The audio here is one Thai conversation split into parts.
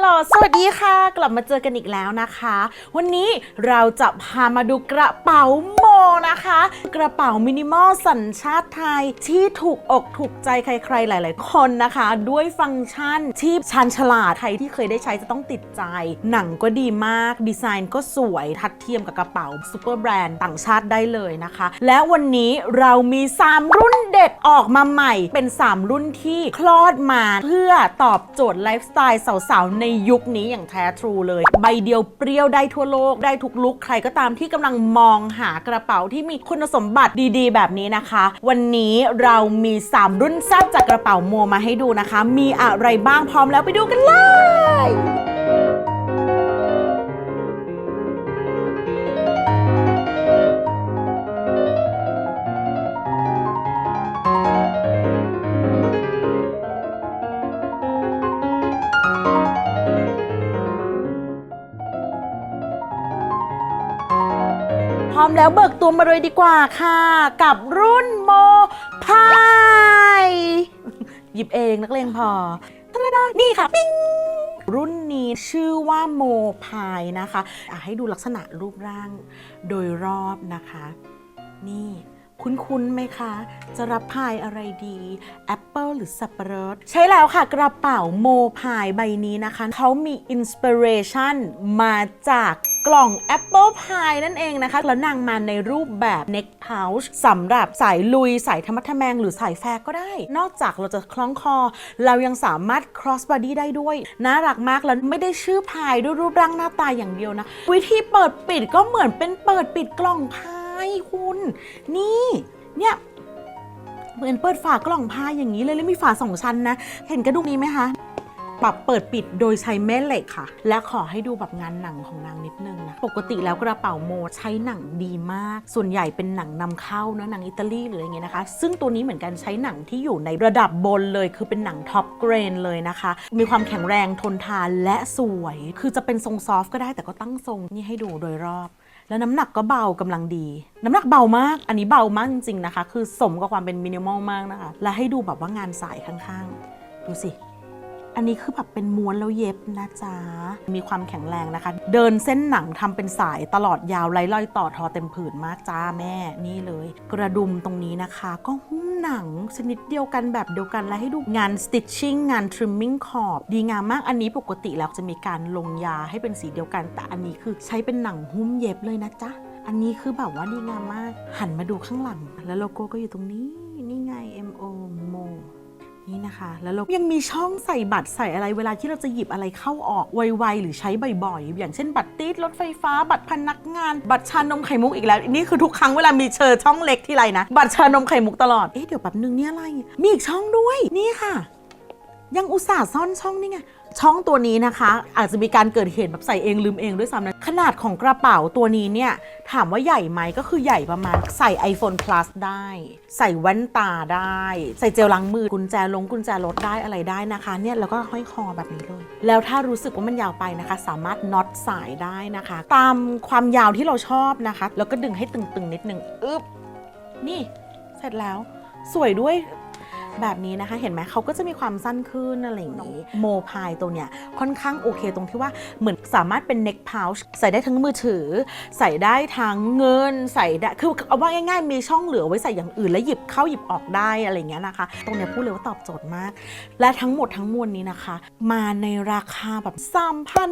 ฮัลโหล สวัสดีค่ะ กลับมาเจอกันอีกแล้วนะคะ วันนี้เราจะพามาดูกระเป๋าโม นะคะ กระเป๋ามินิมอลสัญชาติไทยที่ถูกอกถูกใจใครๆหลาย ๆ คนนะคะ ด้วยฟังก์ชันที่ชันฉลาดใครที่เคยได้ใช้จะต้องติดใจ หนังก็ดีมาก ดีไซน์ก็สวยทัดเทียมกับกระเป๋าซูเปอร์แบรนด์ต่างชาติได้เลยนะคะ และวันนี้เรามี 3 รุ่นเด็ดออกมาใหม่ เป็น 3 รุ่นที่คลอดมาเพื่อตอบโจทย์ไลฟ์สไตล์สาวๆ ในยุคนี้อย่างแท้ทรูเลย ใบเดียวเปรี้ยวได้ทั่วโลกได้ทุกลุกใครก็ตามที่กำลังมองหากระเป๋าที่มีคุณสมบัติดีๆ แบบนี้นะคะ วันนี้เรามี 3 รุ่นแซ่บจากกระเป๋าโมมาให้ดูนะคะ มีอะไรบ้างพร้อมแล้วไปดูกันเลย แล้วเบิกตัวมาเลยดีกว่าค่ะ กับรุ่นโมพายหยิบเองนักเลงพอตะดานี่ค่ะ ปิ้ง รุ่นนี้ชื่อว่าโมพายนะคะอะให้ดูลักษณะรูปร่างโดยรอบนะคะ นี่คุ้นๆไหมคะ จะรับพายอะไรดีแอปเปิลหรือสับปะรด ใช่แล้วค่ะกระเป๋าโมพายใบนี้นะคะ เขามีอินสปิเรชันมาจาก กล่องแอปเปิลพายนั่นเองนะคะ แล้วนางมาในรูปแบบเน็กพาวช์สำหรับสายลุย สายธรรมะทแมง หรือสายแฟร์ก็ได้ นอกจากเราจะคล้องคอ เรายังสามารถ cross body ได้ด้วย น่ารักมากแล้วไม่ได้ชื่อพายด้วยรูปร่างหน้าตาอย่างเดียวนะ วิธีเปิดปิดก็เหมือนเป็นเปิดปิดกล่องพายคุณ นี่เนี่ยเหมือนเปิดฝากล่องพายอย่างนี้เลยแล้วมีฝาสองชั้นนะ เห็นกระดุมนี้ไหมคะ ปรับเปิดปิดโดยใช้แม่เหล็กค่ะ และขอให้ดูแบบงานหนังของนางนิดนึงนะ ปกติแล้วกระเป๋าโมใช้หนังดีมาก ส่วนใหญ่เป็นหนังนำเข้านะหนังอิตาลีหรืออะไรเงี้ยนะคะ ซึ่งตัวนี้เหมือนกันใช้หนังที่อยู่ในระดับบนเลย คือเป็นหนังท็อปเกรนเลยนะคะ มีความแข็งแรงทนทานและสวย คือจะเป็นทรงซอฟก็ได้แต่ก็ตั้งทรงนี่ให้ดูโดยรอบแล้วน้ำหนักก็เบากำลังดี น้ำหนักเบามาก อันนี้เบามากจริงๆนะคะ คือสมกับความเป็นมินิมอลมากนะคะ และให้ดูแบบว่างานสายข้างๆ ดูสิ อันนี้คือแบบเป็นม้วนแล้วเย็บนะจ๊ะ มีความแข็งแรงนะคะ เดินเส้นหนังทำเป็นสายตลอดยาวไร้รอยต่อทอเต็มผืนมากจ้าแม่นี่เลย กระดุมตรงนี้นะคะ ก็หุ้มหนังชนิดเดียวกันแบบเดียวกันและให้ดูงาน stitching งาน trimming ขอบดีงามมากอันนี้ปกติแล้วจะมีการลงยาให้เป็นสีเดียวกัน แต่อันนี้คือใช้เป็นหนังหุ้มเย็บเลยนะจ๊ะอันนี้คือแบบว่าดีงามมาก หันมาดูข้างหลัง แล้วโลโก้ก็อยู่ตรงนี้ นี่นะคะ แล้วเรายังมีช่องใส่บัตรใส่อะไรเวลาที่เราจะหยิบอะไรเข้าออกไวๆหรือใช้บ่อยๆ อย่างเช่นบัตรติดรถไฟฟ้า บัตรพนักงาน บัตรชานมไข่มุกอีกแล้วนี่คือทุกครั้งเวลามีเชิญช่องเล็กที่ไรนะ บัตรชานมไข่มุกตลอดเอ๊ะเดี๋ยวแป๊บนึงเนี่ยอะไร มีอีกช่องด้วยนี่ค่ะ ยังอุตส่าห์ซ่อนช่องนี่ไง ช่องตัวนี้นะคะ อาจจะมีการเกิดเหตุแบบใส่เองลืมเองด้วยซ้ำนะ ขนาดของกระเป๋าตัวนี้เนี่ย ถามว่าใหญ่ไหมก็คือใหญ่ประมาณ ใส่ iPhone Plus ได้ ใส่แว่นตาได้ ใส่เจลล้างมือกุญแจลงกุญแจรถได้อะไรได้นะคะเนี่ยแล้วก็ห้อยคอแบบนี้เลย แล้วถ้ารู้สึกว่ามันยาวไปนะคะ สามารถน็อตสายได้นะคะ ตามความยาวที่เราชอบนะคะ แล้วก็ดึงให้ตึงๆนิดนึงอึ๊บนี่เสร็จแล้วสวยด้วย แบบนี้นะคะ เห็นไหมเขาก็จะมีความสั้นขึ้นอะไรอย่างนี้โมพายตัวเนี้ยค่อนข้างโอเคตรงที่ว่าเหมือนสามารถเป็น neck pouch ใส่ได้ทั้งมือถือ ใส่ได้ทั้งเงินใส่ได้คือเอาว่าง่ายๆ มีช่องเหลือไว้ใส่อย่างอื่น แล้วหยิบเข้าหยิบออกได้อะไรอย่างเงี้ยนะคะ ตรงเนี้ยพูดเลยว่าตอบโจทย์มาก และทั้งหมดทั้งมวลนี้นะคะ มาในราคาแบบ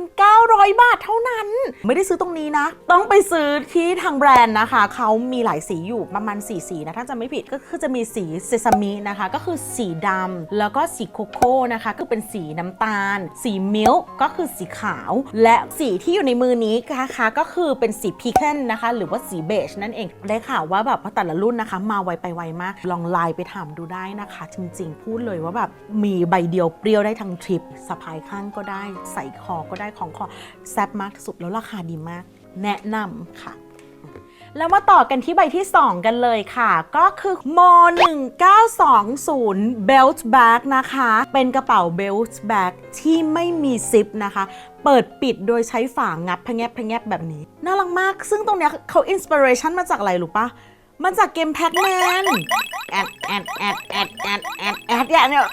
3,900 บาทเท่านั้น ไม่ได้ซื้อตรงนี้นะ ต้องไปซื้อที่ทางแบรนด์นะคะเขามีหลายสีอยู่ประมาณ4สีนะถ้าจะไม่ผิดก็คือจะมีสีเซซามินะคะก็คือสีดำแล้วก็สีโคโค่นะคะก็เป็นสีน้ำตาล สีมิลค์ก็คือสีขาว และสีที่อยู่ในมือนี้นะคะก็คือเป็นสีพีเคนนะคะ หรือว่าสีเบจนั่นเองได้ข่าวว่าแบบว่าแต่ละรุ่นนะคะ มาไวไปไวมาก ลองไลน์ไปถามดูได้นะคะ จริงๆ พูดเลยว่าแบบมีใบเดียวเปรี้ยวได้ทั้งทริปสะพายข้างก็ได้ ใส่คอก็ได้ของคอแซ่บมากที่สุดแล้วราคาดีมาก แนะนำค่ะ แล้วมาต่อกันที่ใบที่ 2 กันเลยค่ะ ก็คือม1920 belt bag นะคะ เป็นกระเป๋า belt bag ที่ไม่มีซิปนะคะเปิดปิดโดยใช้ฝางัดพะแงบพะแงบแบบนี้ น่ารักมาก ซึ่งตรงเนี้ยเขาอินสปิเรชันมาจากอะไรรู้ปะ มันจากเกมแพ็กแมนแอดแอดแอดแอดแอดแอดแอดเนี่ย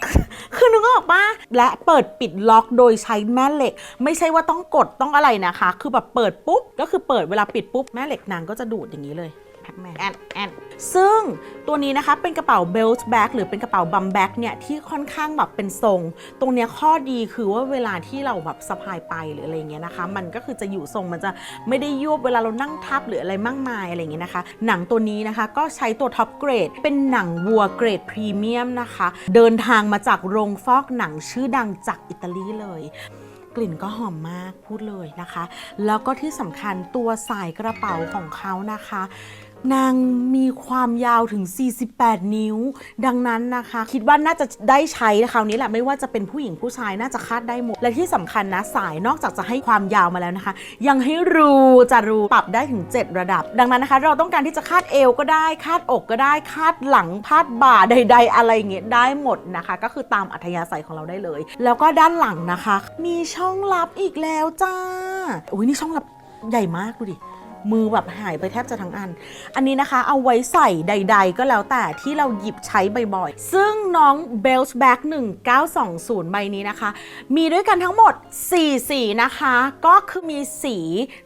คือนึกออกปะและเปิดปิดล็อกโดยใช้แม่เหล็ก ไม่ใช่ว่าต้องกดต้องอะไรนะคะ คือแบบเปิดปุ๊บ ก็คือเปิดเวลาปิดปุ๊บแม่เหล็กนางก็จะดูดอย่างนี้เลยแพ็กแมนแอดแอดซึ่งตัวนี้นะคะเป็นกระเป๋าเบลต์แบ็กหรือเป็นกระเป๋าบัมแบ็กเนี่ยที่ค่อนข้างแบบเป็นทรง ตรงเนี้ยข้อดีคือว่าเวลาที่เราแบบสะพายไปหรืออะไรเงี้ยนะคะ มันก็คือจะอยู่ทรงมันจะไม่ได้ยุบเวลาเรานั่งทับหรืออะไรมากมายอะไรเงี้ยนะคะ หนังตัวนี้นะคะก็ใช้ตัวท็อปเกรดเป็นหนังวัวเกรดพรีเมียมนะคะ เดินทางมาจากโรงฟอกหนังชื่อดังจากอิตาลีเลยกลิ่นก็หอมมากพูดเลยนะคะ แล้วก็ที่สำคัญตัวสายกระเป๋าของเขานะคะ นางมีความยาวถึง 48 นิ้ว ดังนั้นนะคะ คิดว่าน่าจะได้ใช้คราวนี้แหละไม่ว่าจะเป็นผู้หญิงผู้ชายน่าจะคาดได้หมด และที่สำคัญนะสายนอกจากจะให้ความยาวมาแล้วนะคะ ยังให้รูจะรูปรับได้ถึง 7 ระดับ ดังนั้นนะคะ เราต้องการที่จะคาดเอวก็ได้คาดอกก็ได้คาดหลังคาดบ่าใด ๆ อะไรอย่างเงี้ยได้หมดนะคะ ก็คือตามอัธยาศัยของเราได้เลย แล้วก็ด้านหลังนะคะ มีช่องลับอีกแล้วจ้าอุ้ยนี่ช่องลับใหญ่มากดูดิ มือแบบหายไปแทบจะทั้งอัน อันนี้นะคะเอาไว้ใส่ใด ๆ ก็แล้วแต่ที่เราหยิบใช้บ่อยๆ ซึ่งน้อง b e l t Back 1920 ใบนี้นะคะ มีด้วยกันทั้งหมด 4 สีนะคะ ก็คือมีสี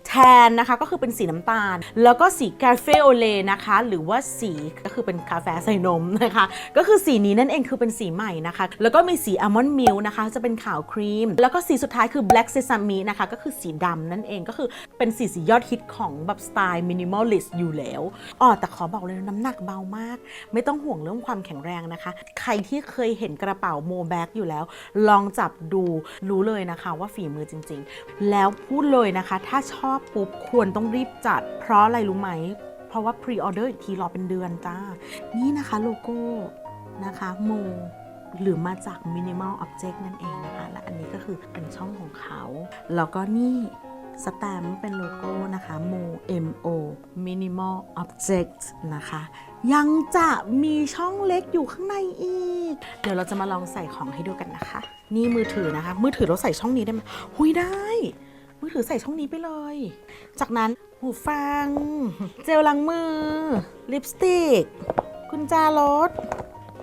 แทนนะคะ ก็คือเป็นสีน้ำตาล แล้วก็สีกาเฟโอเลนะคะ หรือว่าสีก็คือเป็นกาแฟใส่นมนะคะ ก็คือสีนี้นั่นเองคือเป็นสีใหม่นะคะ แล้วก็มีสีอัลมอนด์มิลนะคะ จะเป็นขาวครีม แล้วก็สีสุดท้ายคือ black sesame นะคะ ก็คือสีดำนั่นเองก็คือเป็นสีสียอดฮิตของแบบสไตล์มินิมอลลิสต์อยู่แล้วอ๋อแต่ขอบอกเลยนะน้ำหนักเบามาก ไม่ต้องห่วงเรื่องความแข็งแรงนะคะ ใครที่เคยเห็นกระเป๋าโมแบ็กอยู่แล้ว ลองจับดูรู้เลยนะคะว่าฝีมือจริง ๆ แล้วพูดเลยนะคะ ถ้าชอบปุ๊บควรต้องรีบจัด เพราะอะไรรู้ไหม เพราะว่าพรีออเดอร์อีกทีรอเป็นเดือนจ้า นี่นะคะโลโก้นะคะโมหรือมาจาก Minimal Object นั่นเองนะคะ และอันนี้ก็คือเป็นช่องของเขา แล้วก็นี่ สแตมป์เป็นโลโก้นะคะ Mo M O Minimal Object นะคะ ยังจะมีช่องเล็กอยู่ข้างในอีก เดี๋ยวเราจะมาลองใส่ของให้ดูกันนะคะ นี่มือถือนะคะ มือถือเราใส่ช่องนี้ได้ไหมหุยได้ มือถือใส่ช่องนี้ไปเลย จากนั้นหูฟัง เจลล้างมือ ลิปสติกกุญแจรถ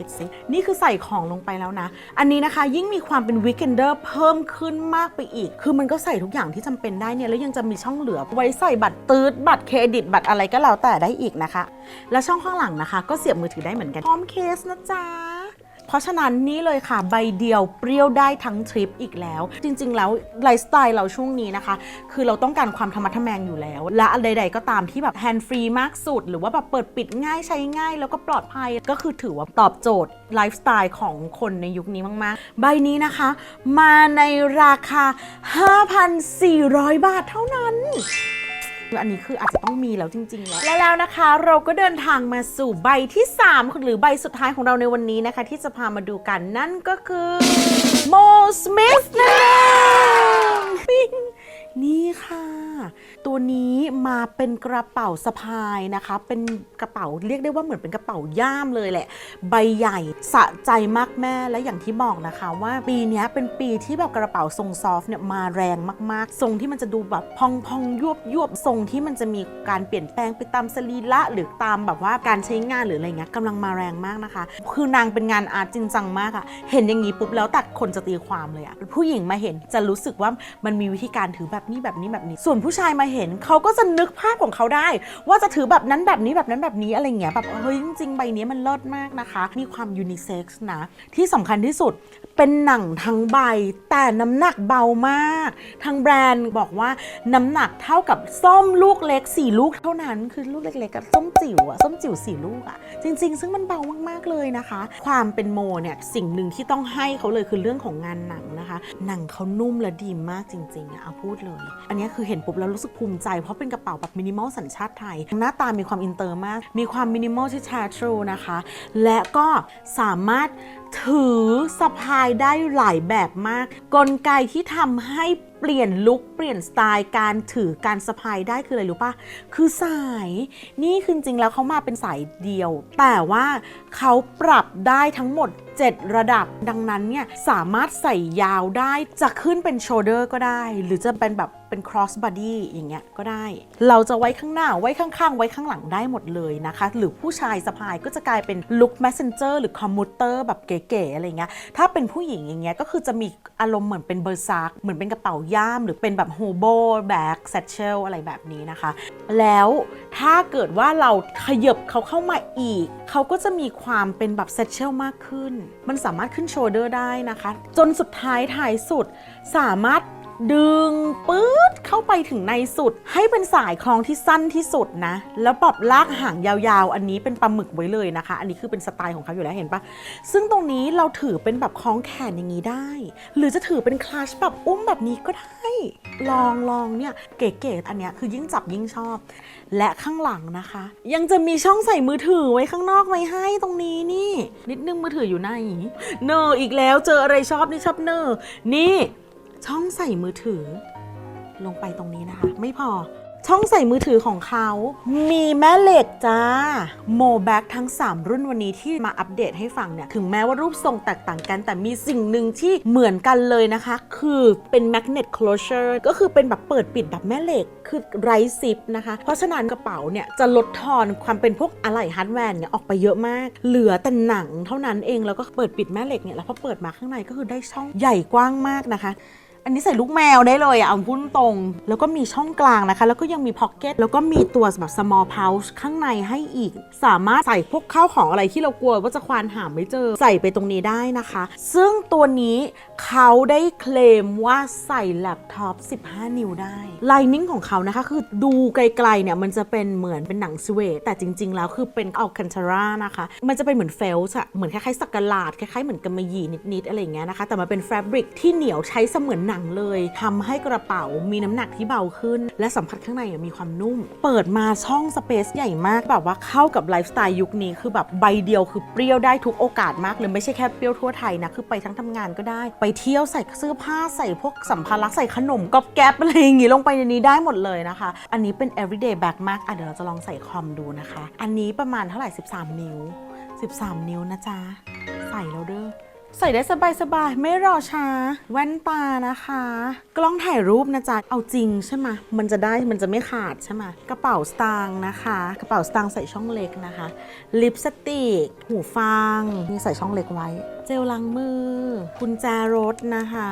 ปิดซินี่คือใส่ของลงไปแล้วนะ อันนี้นะคะยิ่งมีความเป็นวิกเอนเดอร์เพิ่มขึ้นมากไปอีก คือมันก็ใส่ทุกอย่างที่จำเป็นได้เนี่ยแล้วยังจะมีช่องเหลือ ไว้ใส่บัตรตืดบัตรเครดิตบัตรอะไรก็แล้วแต่ได้อีกนะคะ และช่องข้างหลังนะคะ ก็เสียบมือถือได้เหมือนกันพร้อมเคสนะจ๊ะ ราะฉะนั้นนี่เลยค่ะใบเดียวเปรี้ยวได้ทั้งทริปอีกแล้ว จริง ๆ แล้วไลฟ์สไตล์เราช่วงนี้นะคะ คือเราต้องการความธรรมะทแมงอยู่แล้ว และอะไรใด ๆ ก็ตามที่แบบแฮนด์ฟรีมากสุด หรือว่าแบบเปิดปิดง่ายใช้ง่าย แล้วก็ปลอดภัยก็คือถือว่าตอบโจทย์ไลฟ์สไตล์ของคนในยุคนี้มาก ๆ ใบนี้นะคะ มาในราคา 5,400 บาทเท่านั้น อันนี้คืออาจจะต้องมีแล้วจริงๆแล้วและแล้วนะคะ เราก็เดินทางมาสู่ใบที่ 3 หรือใบสุดท้ายของเราในวันนี้นะคะ ที่จะพามาดูกันนั่นก็คือโมสมิธนั่นเองปิ๊งนี่ค่ะ ตัวนี้มาเป็นกระเป๋าสะพายนะคะ เป็นกระเป๋าเรียกได้ว่าเหมือนเป็นกระเป๋าย่ามเลยแหละ ใบใหญ่สะใจมากแม่และอย่างที่บอกนะคะว่าปีนี้เป็นปีที่แบบกระเป๋าทรงซอฟเนี่ยมาแรงมากๆ ทรงที่มันจะดูแบบพองพองๆยวบยวบทรงที่มันจะมีการเปลี่ยนแปลงไปตามสรีระหรือตามแบบว่าการใช้งานหรืออะไรเงี้ยกำลังมาแรงมากนะคะ คือนางเป็นงานอาร์ตจริงจังมากอะเห็นอย่างนี้ปุ๊บแล้วแต่คนจะตีความเลยอะผู้หญิงมาเห็นจะรู้สึกว่ามันมีวิธีการถือแบบนี้แบบนี้แบบนี้ ส่วนผู้ชายมาเห็นเขาก็จะนึกภาพของเขาได้ ว่าจะถือแบบนั้นแบบนี้แบบนั้นแบบนี้อะไรเงี้ยแบบเฮ้ยจริงๆใบนี้มันเลิศมากนะคะ มีความยูนิเซ็กซ์นะที่สำคัญที่สุดเป็นหนังทั้งใบ แต่น้ำหนักเบามาก ทางแบรนด์บอกว่าน้ำหนักเท่ากับส้มลูกเล็ก 4 ลูกเท่านั้น คือลูกเล็กๆกับส้มจิ๋วอะส้มจิ๋ว4 ลูกอะจริง ๆ ซึ่งมันเบามากๆเลยนะคะ ความเป็นโมเนี่ยสิ่งหนึ่งที่ต้องให้เขาเลยคือเรื่องของงานหนังนะคะ หนังเขานุ่มและดีมากจริงๆอะเอาพูดเลย อันนี้คือเห็นปุ๊บแล้วรู้สึกภูมิใจ เพราะเป็นกระเป๋าแบบมินิมอลสัญชาติไทย หน้าตามีความอินเตอร์มาก มีความมินิมอลที่แท้ทรูนะคะ และก็สามารถ ถือสะพายได้หลายแบบมาก กลไกที่ทำให้เปลี่ยนลุคเปลี่ยนสไตล์การถือการสะพายได้คืออะไรรู้ปะคือสายนี่คือจริงแล้วเขามาเป็นสายเดียว แต่ว่าเขาปรับได้ทั้งหมด 7 ระดับดังนั้นเนี่ยสามารถใส่ยาวได้จะขึ้นเป็นโชเดอร์ก็ได้ หรือจะเป็นแบบ เป็น cross body อย่างเงี้ยก็ได้ เราจะไว้ข้างหน้าไว้ข้างๆ ไว้ข้างหลังได้หมดเลยนะคะ หรือผู้ชายสะพายก็จะกลายเป็น look messenger หรือ commuter แบบเก๋ๆอะไรเงี้ยถ้าเป็นผู้หญิงอย่างเงี้ยก็คือจะมีอารมณ์เหมือนเป็นเบอร์ซากเหมือนเป็นกระเป๋าย่าม หรือเป็นแบบ hobo bag satchel อะไรแบบนี้นะคะ แล้วถ้าเกิดว่าเราขยับเขาเข้ามาอีก เขาก็จะมีความเป็นแบบ satchel มากขึ้น มันสามารถขึ้นโชเดอร์ได้นะคะ จนสุดท้ายท้ายสุดสามารถ ดึงปื๊ดเข้าไปถึงในสุด ให้เป็นสายคล้องที่สั้นที่สุดนะ แล้วปรับลากหางยาวๆ อันนี้เป็นปลาหมึกไว้เลยนะคะ อันนี้คือเป็นสไตล์ของเขาอยู่แล้วเห็นปะซึ่งตรงนี้เราถือเป็นแบบคล้องแขนอย่างนี้ได้ หรือจะถือเป็นคลาชแบบอุ้มแบบนี้ก็ได้ ลองลองเนี่ยเก๋ๆอันเนี้ยคือยิ่งจับยิ่งชอบ และข้างหลังนะคะ ยังจะมีช่องใส่มือถือไว้ข้างนอกไว้ให้ตรงนี้นี่ นิดนึงมือถืออยู่ในเนออีกแล้วเจออะไรชอบนี่ชอบเนอนี่ ช่องใส่มือถือ ลงไปตรงนี้นะคะ ไม่พอช่องใส่มือถือของเขา มีแม่เหล็กจ้า โมแบ็กทั้ง 3 รุ่นวันนี้ที่มาอัปเดตให้ฟังเนี่ย ถึงแม้ว่ารูปทรงแตกต่างกัน แต่มีสิ่งหนึ่งที่เหมือนกันเลยนะคะ คือเป็น magnet closure ก็คือเป็นแบบเปิดปิดแบบแม่เหล็ก คือไร้ซิปนะคะ เพราะฉะนั้นกระเป๋าเนี่ย จะลดทอนความเป็นพวกอะไหล่ฮาร์ดแวร์เนี่ยออกไปเยอะมาก เหลือแต่หนังเท่านั้นเอง แล้วก็เปิดปิดแม่เหล็กเนี่ย แล้วพอเปิดมาข้างในก็คือได้ช่องใหญ่กว้างมากนะคะ อันนี้ใส่ลูกแมวได้เลยอะเอาพุ่นตรง แล้วก็มีช่องกลางนะคะ แล้วก็ยังมีพ็อกเก็ตแล้วก็มีตัวแบบ small pouch ข้างในให้อีก สามารถใส่พวกข้าวของอะไรที่เรากลัวว่าจะควานหาไม่เจอใส่ไปตรงนี้ได้นะคะ ซึ่งตัวนี้เขาได้เคลมว่าใส่แล็ปท็อป 15 นิ้วได้ไลนิ่งของเขานะคะ คือดูไกลๆเนี่ยมันจะเป็นเหมือนเป็นหนังสเวตแต่จริง ๆ แล้วคือเป็นอัลคันทารานะคะ มันจะเป็นเหมือนเฟลส์อะเหมือนคล้ายๆสักกลาดคล้ายๆเหมือนกำมะหยี่นิดๆอะไรอย่างเงี้ยนะคะ แต่มันเป็นแฟบริกที่เหนียวใช้เสมือนหนังเลยทำให้กระเป๋ามีน้ำหนักที่เบาขึ้น และสัมผัสข้างในมีความนุ่ม เปิดมาช่องสเปซใหญ่มากแบบว่าเข้ากับไลฟ์สไตล์ยุคนี้คือแบบใบเดียวคือเปรี้ยวได้ทุกโอกาสมากเลยไม่ใช่แค่เปรี้ยวทั่วไทยนะคือไปทั้งทำงานก็ได้ ไปเที่ยวใส่เสื้อผ้าใส่พวกสัมภาระใส่ขนมก๊อบแก๊บอะไรอย่างงี้ลงไปในนี้ได้หมดเลยนะคะ อันนี้เป็น everyday bag มากอะเดี๋ยวเราจะลองใส่คอมดูนะคะ อันนี้ประมาณเท่าไหร่ 13 นิ้ว 13 นิ้วนะจ๊ะ ใส่แล้วเด้อ ใส่ได้สบายๆ ไม่รอช้า แว่นตานะคะ กล้องถ่ายรูปนะจ๊ะ เอาจริงใช่ไหมมันจะได้มันจะไม่ขาดใช่ไหมกระเป๋าสตางค์นะคะ กระเป๋าสตางค์ใส่ช่องเล็กนะคะ ลิปสติก หูฟังนี่ใส่ช่องเล็กไว้ เจลล้างมือ กุญแจรถนะคะ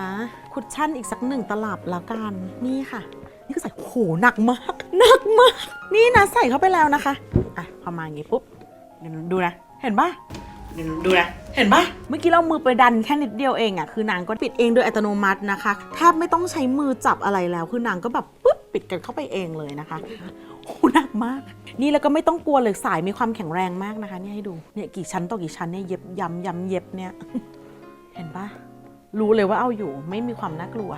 คุชชั่นอีกสักหนึ่งตลับแล้วกัน นี่ค่ะ นี่คือใส่โหหนักมากหนักมาก นี่นะใส่เข้าไปแล้วนะคะ อะพอมาอย่างงี้ปุ๊บเดี๋ยวดูนะ เห็นปะ ดูนะ เห็นปะเมื่อกี้เรามือไปดันแค่นิดเดียวเองอะ่ะคือนางก็ปิดเองโดยอัตโนมัตินะคะ แทบไม่ต้องใช้มือจับอะไรแล้ว คือนางก็แบบปุ๊บปิดกันเข้าไปเองเลยนะคะโอ้หนักมาก นี่แล้วก็ไม่ต้องกลัวเลยสายมีความแข็งแรงมากนะคะเนี่ยให้ดูเนี่ยกี่ชั้นต่อกี่ชั้นเนี่ยเย็บย้ำย้ำเย็บเนี่ย เห็นปะรู้เลยว่าเอาอยู่ ไม่มีความน่ากลัว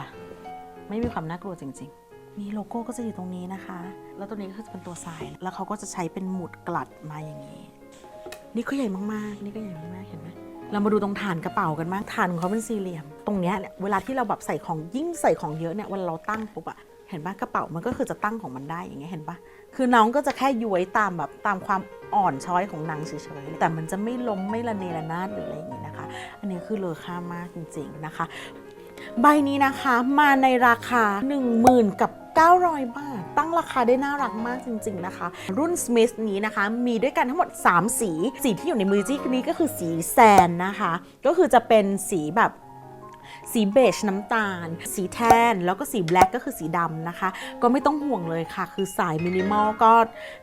ไม่มีความน่ากลัวจริง ๆ มีโลโก้ก็จะอยู่ตรงนี้นะคะ แล้วตัวนี้ก็จะเป็นตัวทราย แล้วเขาก็จะใช้เป็นหมุดกลัดมาอย่างนี้ นี่ก็ใหญ่มากๆ นี่ก็ใหญ่มากๆ เห็นไหมเรามาดูตรงฐานกระเป๋ากันมากฐานของเขาเป็นสี่เหลี่ยม ตรงเนี้ยเวลาที่เราแบบใส่ของยิ่งใส่ของเยอะเนี่ยเวลาเราตั้งปุ๊บอะเห็นปะกระเป๋ามันก็คือจะตั้งของมันได้อย่างเงี้ยเห็นปะคือน้องก็จะแค่ย้วยตามแบบตามความอ่อนช้อยของนางเฉยๆแต่มันจะไม่ล้มไม่ระเนระนาดหรืออะไรอย่างงี้นะคะ อันนี้คือเลอค่ามากจริง ๆนะคะ ใบนี้นะคะมาในราคา 10,000 กับ 900 บาท ตั้งราคาได้น่ารักมากจริง ๆนะคะ รุ่น Smith นี้นะคะ มีด้วยกันทั้งหมด 3 สี สีที่อยู่ในมือจี้นี้ก็คือสีแซนนะคะ ก็คือจะเป็นสีแบบ สีเบจน้ำตาล สีแทน แล้วก็สีแบล็กก็คือสีดำนะคะ ก็ไม่ต้องห่วงเลยค่ะ คือสายมินิมอลก็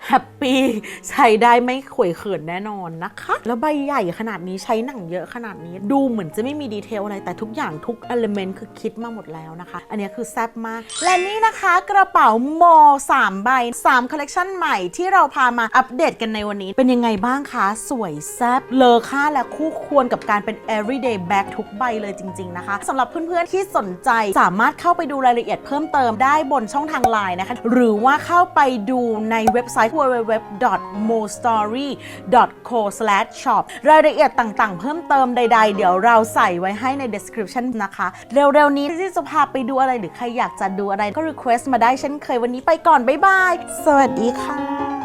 แฮปปี้ใช้ได้ไม่ขวยเขินแน่นอนนะคะ แล้วใบใหญ่ขนาดนี้ใช้หนังเยอะขนาดนี้ ดูเหมือนจะไม่มีดีเทลอะไรแต่ทุกอย่างทุกเอลเมนต์คือคิดมาหมดแล้วนะคะ อันนี้คือแซ่บมาก และนี่นะคะกระเป๋าโม3ใบ3คอลเลกชันใหม่ที่เราพามาอัปเดตกันในวันนี้เป็นยังไงบ้างคะ สวยแซ่บเลอค่าและคู่ควรกับการเป็น everyday bag ทุกใบเลยจริง ๆ นะคะสำหรับเพื่อนๆที่สนใจสามารถเข้าไปดูรายละเอียดเพิ่มเติมได้บนช่องทางไลน์นะคะ หรือว่าเข้าไปดูในเว็บไซต์ www.mostory.co/shop รายละเอียดต่างๆ เพิ่มเติมใด ๆ เดี๋ยวเราใส่ไว้ให้ใน description นะคะ เร็วๆนี้ที่จะพาไปดูอะไรหรือใครอยากจะดูอะไรก็ request มาได้เช่นเคยวันนี้ไปก่อน บ๊ายบาย สวัสดีค่ะ